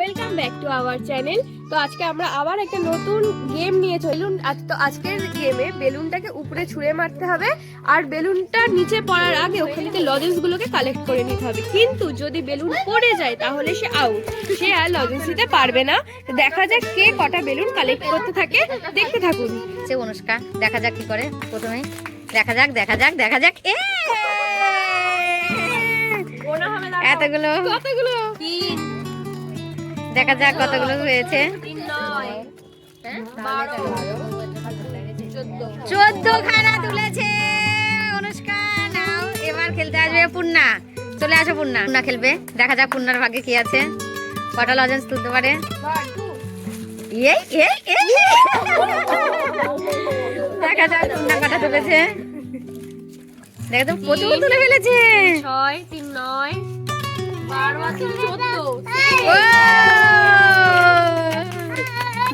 Welcome back to our channel. তো আজকে আমরা আবার একটা নতুন গেম নিয়ে চলুন আজ তো আজকের গেমে বেলুনটাকে উপরে ছুঁড়ে মারতে হবে আর বেলুনটা নিচে পড়ার আগে ওখান থেকে লজেন্স গুলোকে কালেক্ট করে নিতে হবে। কিন্তু যদি বেলুন পড়ে যায় তাহলে সে আউট সে আর লজেন্স দিতে পারবে না। দেখা যাক কে কটা বেলুন কালেক্ট করতে থাকে। দেখতে থাকুন। সে অনুষ্কা দেখা যাক কি করে প্রথমে। দেখা যাক দেখা যাক দেখা যাক। এ! এতগুলো কতগুলো? দেখা যাক কতগুলো হয়েছে। চোদ্দ খানা তুলেছে। অনুষ্কা নাও এবার খেলতে আসবে পূর্ণা। চলে আসো পূর্ণা। পূর্ণা খেলবে। দেখা যাক পূর্ণার ভাগ্যে কি আছে। কটা লজেন্স তুলতে পারে। দেখা যাক পূর্ণা কটা তুলেছে। দেখা তো প্রচুর তুলে ফেলেছে। ছয় তিন নয় বারো চোদ্দ!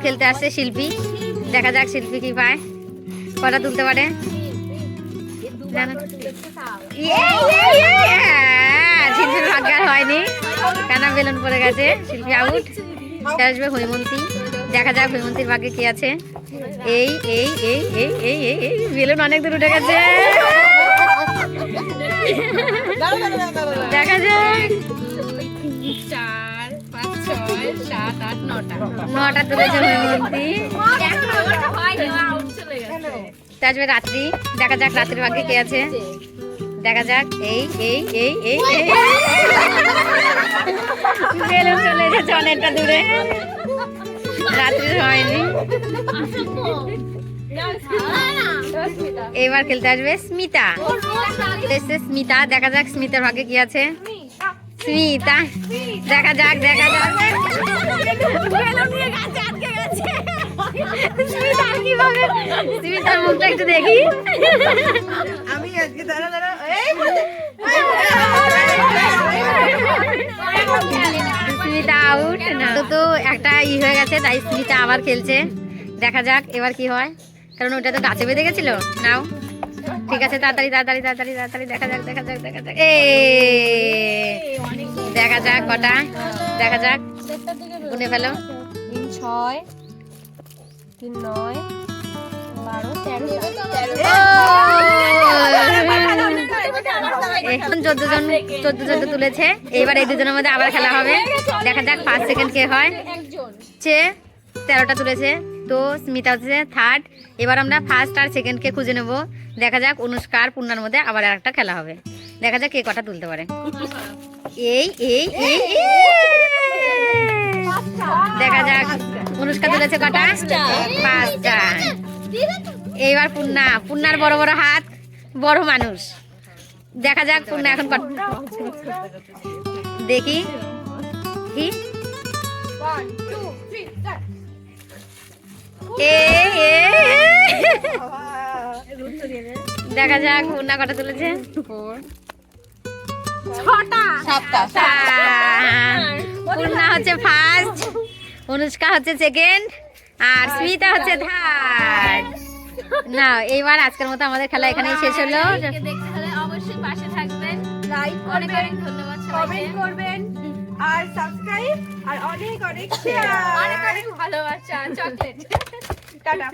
খেলতে আসছে শিল্পী। দেখা যাক শিল্পী কি পায়। কটা তুলতে পারে? ইয়ে, ইয়ে, ইয়ে, আর হয়নি। কেন বেলুন পড়ে গেছে। শিল্পী আউট আসবে হৈমন্তী। দেখা যাক হৈমন্তীর ভাগ্যে কি আছে। এই এই এই এই এই এই এই বেলুন অনেক দূর উঠে গেছে। দেখা যাক। নটা। গেছে। আসবে রাত্রি। দেখা যাক রাত্রির ভাগ্যে কে আছে। দেখা যাক। এই এই এই এই বেলুন চলে এসেছে অনেকটা দূরে। রাত্রির হয়নি। এবার খেলতে আসবে স্মিতা। স্মিতা। দেখা যাক স্মিতার ভাগ্যে কি আছে। স্মিতা দেখা যাক দেখা যাক। স্মিতার মুখটা একটু দেখি। স্মিতা আউট না। তো তো একটা ই হয়ে গেছে তাই স্মিতা আবার খেলছে। দেখা যাক এবার কি হয়। কারণ ওটা তো গাছে বেঁধে গেছিল। নাও। ঠিক আছে তাড়াতাড়ি তাড়াতাড়ি তাড়াতাড়ি তাড়াতাড়ি দেখা যাক দেখা যাক দেখা যাক। দেখা যাক কটা দেখা যাক। গুনে ফেলো। তিন ছয় তিন নয় বারো তেরো এখন চোদ্দ জন চোদ্দ চোদ্দ তুলেছে। এবার এই দুজনের মধ্যে আবার খেলা হবে। দেখা যাক ফার্স্ট সেকেন্ড কে হয়। হচ্ছে তেরোটা তুলেছে তো স্মিতা হচ্ছে থার্ড এবার আমরা ফার্স্ট আর সেকেন্ডকে খুঁজে নেব। দেখা যাক অনুষ্কা আর পূর্ণার মধ্যে আবার আর একটা খেলা হবে। দেখা যাক কে কটা তুলতে পারে। এই এই এই। দেখা যাক অনুষ্কা তুলেছে কটা? পাঁচটা। এইবার পূর্ণা পূর্ণার বড় বড় হাত বড় মানুষ। দেখা যাক পূর্ণা এখন দেখি। কি এ, এ, দেখা যাক পূর্ণা কটা তুলেছে? পূর্ণা হচ্ছে ফার্স্ট অনুষ্কা হচ্ছে সেকেন্ড আর স্মিতা হচ্ছে থার্ড না এইবার আজকের মতো আমাদের খেলা এখানেই শেষ হলো। দেখতে হলে অবশ্যই পাশে থাকবেন। লাইক অনেক অনেক ধন্যবাদ কমেন্ট করবেন আর সাবস্ক্রাইব আর অনেক অনেক শেয়ার অনেক অনেক ভালোবাসা চকলেট টাটা।